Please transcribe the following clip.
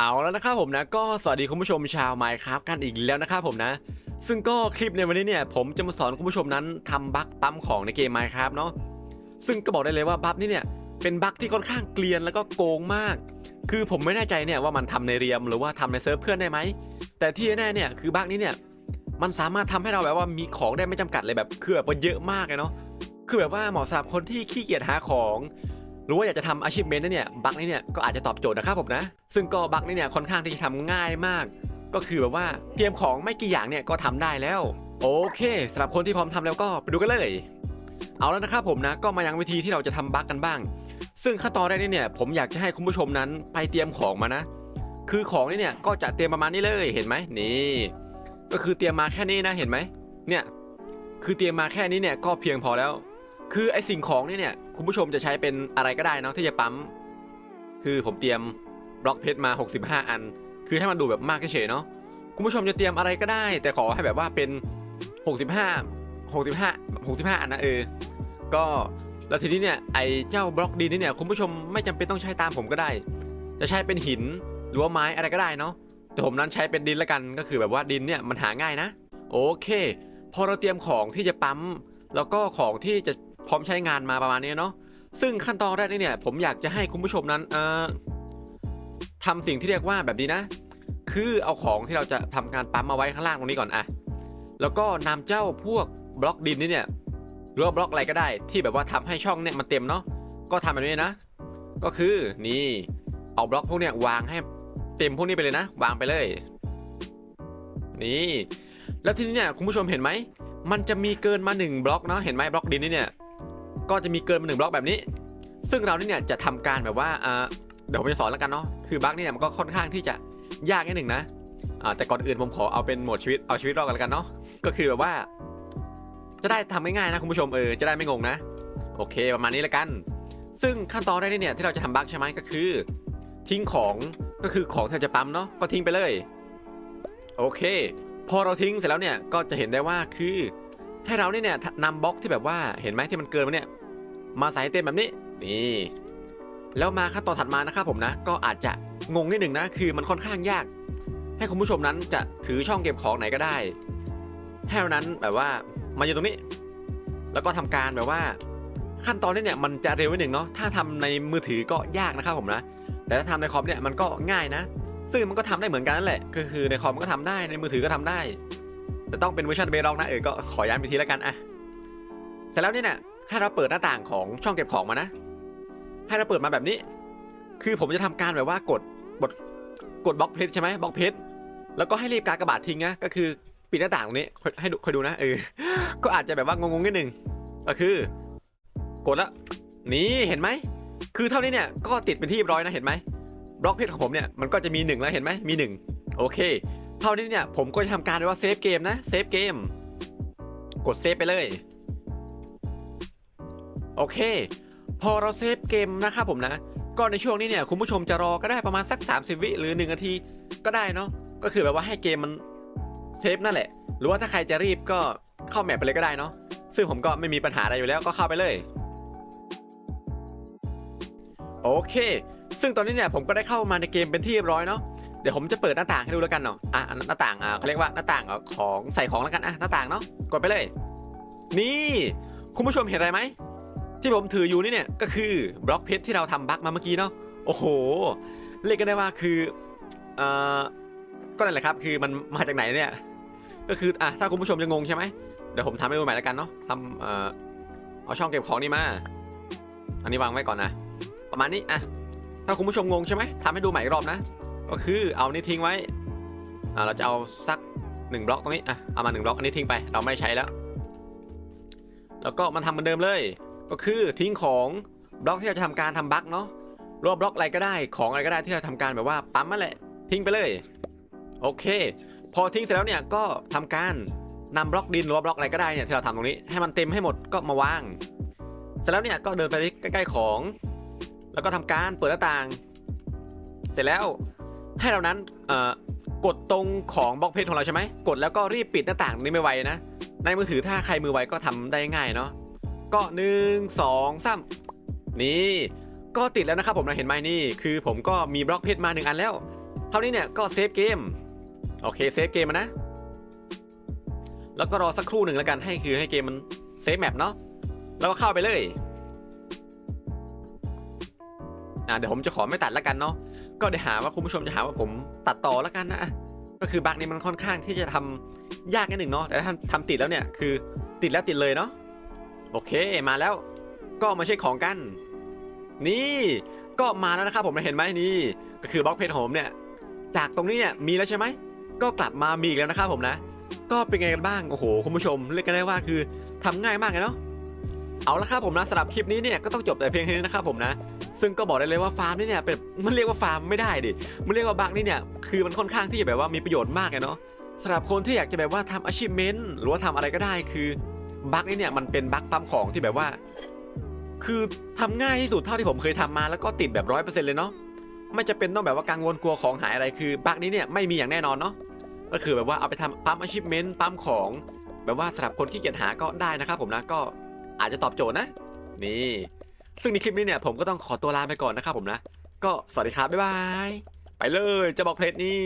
เอาแล้วนะครับผมนะก็สวัสดีคุณผู้ชมชาวไมค์ครับกันอีกแล้วนะครับผมนะ ซึ่งก็คลิปในวันนี้เนี่ยผมจะมาสอนคุณผู้ชมนั้นทำบั๊กปั๊มของในเกม Minecraft เนาะซึ่งก็บอกได้เลยว่าบั๊กนี้เนี่ยเป็นบั๊กที่ค่อนข้างเกลียนแล้วก็โกงมาก คือผมไม่แน่ใจเนี่ยว่ามันทำในเรียมหรือว่าทำในเซิร์ฟเพื่อนได้ไหมแต่ที่แน่เนี่ยคือบั๊กนี้เนี่ยมันสามารถทำให้เราแบบว่ามีของได้ไม่จำกัดเลยแบบคือแบบว่าเยอะมากเลยเนาะคือแบบว่าเหมาะสำหรับคนที่ขี้เกียจหาของ รือว่าอยากจะทำอาชีพเมนเนี่ยบั๊กนี้เนี่ยก็อาจจะตอบโจทย์นะครับผมนะ ซึ่งก็บั๊กนี้เนี่ยค่อนข้างที่จะทำง่ายมาก ก็คือแบบว่าเตรียมของไม่กี่อย่างเนี่ยก็ทำได้แล้ว โอเคสำหรับคนที่พร้อมทำแล้วก็ไปดูกันเลย เอาแล้วนะครับผมนะก็มายังวิธีที่เราจะทำบั๊กกันบ้าง ซึ่งขั้นตอนแรกนี่เนี่ยผมอยากจะให้คุณผู้ชมนั้นไปเตรียมของมานะ คือของนี่เนี่ยก็จะเตรียมประมาณนี้เลยเห็นไหมนี่ ก็คือเตรียมมาแค่นี้นะเห็นไหมเนี่ยคือเตรียมมาแค่นี้เนี่ยก็เพียงพอแล้ว คือไอสิ่งของนี่เนี่ยคุณผู้ชมจะใช้เป็นอะไรก็ได้นะที่จะปั๊ม คือผมเตรียมบล็อกเพชรมา 65 อัน คือให้มันดูแบบมากเฉยเนาะคุณผู้ชมจะเตรียมอะไรก็ได้ แต่ขอให้แบบว่าเป็น 65 65 65 อันนะเออ ก็แล้วทีนี้เนี่ยไอเจ้าบล็อกดินนี่เนี่ยคุณผู้ชมไม่จำเป็นต้องใช้ตามผมก็ได้ จะใช้เป็นหินหรือว่าไม้อะไรก็ได้เนาะแต่ผมนั้นใช้เป็นดินละกันก็คือแบบว่าดินเนี่ยมันหาง่ายนะ โอเค พอเราเตรียมของที่จะปั๊มแล้วก็ของที่จะ พร้อมใช้งานมาประมาณนี้เนาะซึ่งขั้นตอนแรกนี่เนี่ยผมอยากจะให้คุณผู้ชมนั้นเออทำสิ่งที่เรียกว่าแบบนี้นะ คือเอาของที่เราจะทำการปั๊มมาไว้ข้างล่างตรงนี้ก่อนอะแล้วก็นำเจ้าพวกบล็อกดินนี่เนี่ยหรือว่าบล็อกอะไรก็ได้ ที่แบบว่าทำให้ช่องเนี่ยมันเต็มเนาะก็ทำแบบนี้นะ ก็คือนี่เอาบล็อกพวกเนี้ยวางให้เต็มพวกนี้ไปเลยนะ วางไปเลย นี่แล้วทีนี้เนี่ยคุณผู้ชมเห็นไหมมันจะมีเกินมา1บล็อกเนาะเห็นไหมบล็อกดินนี่เนี่ย ก็จะมีเกินมาหนึ่งบล็อกแบบนี้ ซึ่งเราเนี่ยจะทำการแบบว่าเดี๋ยวผมจะสอนแล้วกันเนาะคือบล็อกนี่เนี่ยมันก็ค่อนข้างที่จะยากนิดหนึ่งนะแต่ก่อนอื่นผมขอเอาเป็นโหมดชีวิตเอาชีวิตรอดกันแล้วกันเนาะก็คือแบบว่า จะได้ทำง่ายๆนะคุณผู้ชมเออจะได้ไม่งงนะ โอเคประมาณนี้แล้วกัน ซึ่งขั้นตอนแรกเนี่ยที่เราจะทำบั๊กใช่ไหมก็คือ ทิ้งของก็คือของที่เราจะปั๊มเนาะก็ทิ้งไปเลย โอเค พอเราทิ้งเสร็จแล้วเนี่ยก็จะเห็นได้ว่าคือ ให้เราเนี่ยนำบล็อกที่แบบว่าเห็นไหมที่มันเกินมาเนี่ยมาใส่เต็มแบบนี้นี่แล้วมาขั้นตอนถัดมานะครับผมนะ ก็อาจจะงงนิดหนึ่งนะ คือมันค่อนข้างยาก ให้คุณผู้ชมนั้นจะถือช่องเก็บของไหนก็ได้ให้เรานั้นแบบว่ามาอยู่ตรงนี้ แล้วก็ทำการแบบว่า ขั้นตอนนี้เนี่ยมันจะเร็วนิดหนึ่งเนาะถ้าทำในมือถือก็ยากนะครับผมนะ แต่ถ้าทำในคอมเนี่ยมันก็ง่ายนะ ซึ่งมันก็ทำได้เหมือนกันนั่นแหละก็คือในคอมก็ทำได้ในมือถือก็ทำได้ แต่ต้องเป็นเวอร์ชันเบรองนะเออก็ขอย้ำอีกทีแล้วกันอะเสร็จแล้วเนี่ยนะให้เราเปิดหน้าต่างของช่องเก็บของมานะ ให้เราเปิดมาแบบนี้ คือผมจะทำการแบบว่ากดกดกดบล็อกเพชรใช่ไหมบล็อกเพชรแล้วก็ให้รีบกากระบาดทิ้งนะก็คือปิดหน้าต่างตรงนี้ให้ดูคอยดูนะเออก็อาจจะแบบว่างงๆนิดนึงก็คือ กดแล้วนี่เห็นไหมคือเท่านี้เนี่ยก็ติดเป็นที่เรียบร้อยนะเห็นไหมบล็อกเพชรของผมเนี่ยมันก็จะมีหนึ่งแล้วเห็นไหมมีหนึ่งโอเค เท่านี้เนี่ยผมก็จะทำการว่าเซฟเกมนะเซฟเกม กดเซฟไปเลย โอเค พอเราเซฟเกมนะครับผมนะก็ในช่วงนี้เนี่ยคุณผู้ชมจะรอก็ได้ประมาณสัก 30 วิหรือ 1 นาทีก็ได้เนาะก็คือแบบว่าให้เกมมันเซฟนั่นแหละ หรือว่าถ้าใครจะรีบก็เข้าแมปไปเลยก็ได้เนาะซึ่งผมก็ไม่มีปัญหาอะไรอยู่แล้วก็เข้าไปเลยโอเค ซึ่งตอนนี้เนี่ยผมก็ได้เข้ามาในเกมเป็นที่เรียบร้อยเนาะ เดี๋ยวผมจะเปิดหน้าต่างให้ดูแล้วกันเนาะอะหน้าต่างอะเขาเรียกว่าหน้าต่างของใส่ของแล้วกันอะหน้าต่างเนาะกดไปเลย นี่คุณผู้ชมเห็นอะไรไหมที่ผมถืออยู่นี่เนี่ยก็คือบล็อกเพชรที่เราทำบั๊กมาเมื่อกี้เนาะโอ้โหเรียกกันได้ว่าคือเอ่อก็นั่นแหละครับ คือมันมาจากไหนเนี่ยก็คืออะถ้าคุณผู้ชมจะงงใช่ไหมเดี๋ยวผมทำให้ดูใหม่แล้วกันเนาะทำเอ่อเอาช่องเก็บของนี่มา อันนี้วางไว้ก่อนนะ ประมาณนี้อะถ้าคุณผู้ชมงงใช่ไหมทำให้ดูใหม่อีกรอบนะ ก็คือเอานี่ทิ้งไว้อ่าเราจะเอาสักหนึ่งบล็อกตรงนี้อะเอามาหนึ่งบล็อกอันนี้ทิ้งไปเราไม่ใช้แล้ว แล้วก็มาทำเหมือนเดิมเลย ก็คือทิ้งของบล็อกที่เราจะทำการทำบั๊กเนาะรวบบล็อกอะไรก็ได้ของอะไรก็ได้ที่เราทำการแบบว่าปั๊มมาแหละ ทิ้งไปเลย โอเค พอทิ้งเสร็จแล้วเนี่ยก็ทำการนำบล็อกดินหรือว่าบล็อกอะไรก็ได้เนี่ยที่เราทำตรงนี้ให้มันเต็มให้หมดก็มาวางเสร็จแล้วเนี่ยก็เดินไปใกล้ๆของ แล้วก็ทำการเปิดหน้าต่าง เสร็จแล้ว ให้เรานั้นกดตรงของบล็อกเพจของเราใช่ไหมกดแล้วก็รีบปิดหน้าต่างนี้ไม่ไวนะ ในมือถือถ้าใครมือไวก็ทำได้ง่ายเนาะก็หนึ่งสองสามนี่ก็ติดแล้วนะครับผมนะเห็นไหมนี่ คือผมก็มีบล็อกเพจมาหนึ่งอันแล้วเท่านี้เนี่ยก็เซฟเกมโอเคเซฟเกมนะ แล้วก็รอสักครู่หนึ่งแล้วกันให้คือให้เกมมันเซฟแมปเนาะแล้วก็เข้าไปเลยอ่าเดี๋ยวผมจะขอไม่ตัดแล้วกันเนาะ ก็เดี๋ยวหาว่าคุณผู้ชมจะหาว่าผมตัดต่อแล้วกันนะก็คือบั๊กนี้มันค่อนข้างที่จะทำยากนิดหนึ่งเนาะแต่ถ้าทำติดแล้วเนี่ยคือติดแล้วติดเลยเนาะโอเคมาแล้ว ก็มาเช็คของกัน นี่ก็มาแล้วนะครับผมเห็นไหมนี่ ก็คือบล็อกเพจของผมเนี่ย จากตรงนี้เนี่ยมีแล้วใช่ไหมก็กลับมามีอีกแล้วนะครับผมนะ ก็เป็นไงกันบ้างโอ้โหคุณผู้ชมเรียกกันได้ว่าคือทำง่ายมากเลยเนาะเอาละครับผมนะสำหรับคลิปนี้เนี่ยก็ต้องจบแต่เพียงเท่านี้นะครับผมนะ ซึ่งก็บอกได้เลยว่าฟาร์มนี่เนี่ยเป็นมันเรียกว่าฟาร์มไม่ได้ดิมันเรียกว่าบักนี่เนี่ยคือมันค่อนข้างที่จะแบบว่ามีประโยชน์มากเลยเนาะสำหรับคนที่อยากจะแบบว่าทำ achievement หรือว่าทำอะไรก็ได้คือบักนี่เนี่ยมันเป็นบักปั๊มของที่แบบว่า คือทำง่ายที่สุดเท่าที่ผมเคยทำมาแล้วก็ติดแบบร้อยเปอร์เซ็นต์เลยเนาะไม่จะเป็นต้องแบบว่ากังวลกลัวของหายอะไรคือบักนี้เนี่ยไม่มีอย่างแน่นอนเนาะก็คือแบบว่าเอาไปทำปั๊ม achievement ปั๊มของ แบบว่าสำหรับคนขี้เกียจหาก็ได้นะครับผมนะก็อาจจะตอบโจทย์นะ นี่ ซึ่งในคลิปนี้เนี่ยผมก็ต้องขอตัวลาไปก่อนนะครับผมนะ ก็สวัสดีครับบ๊ายบาย ไปเลยเจะบอกเพลทนี่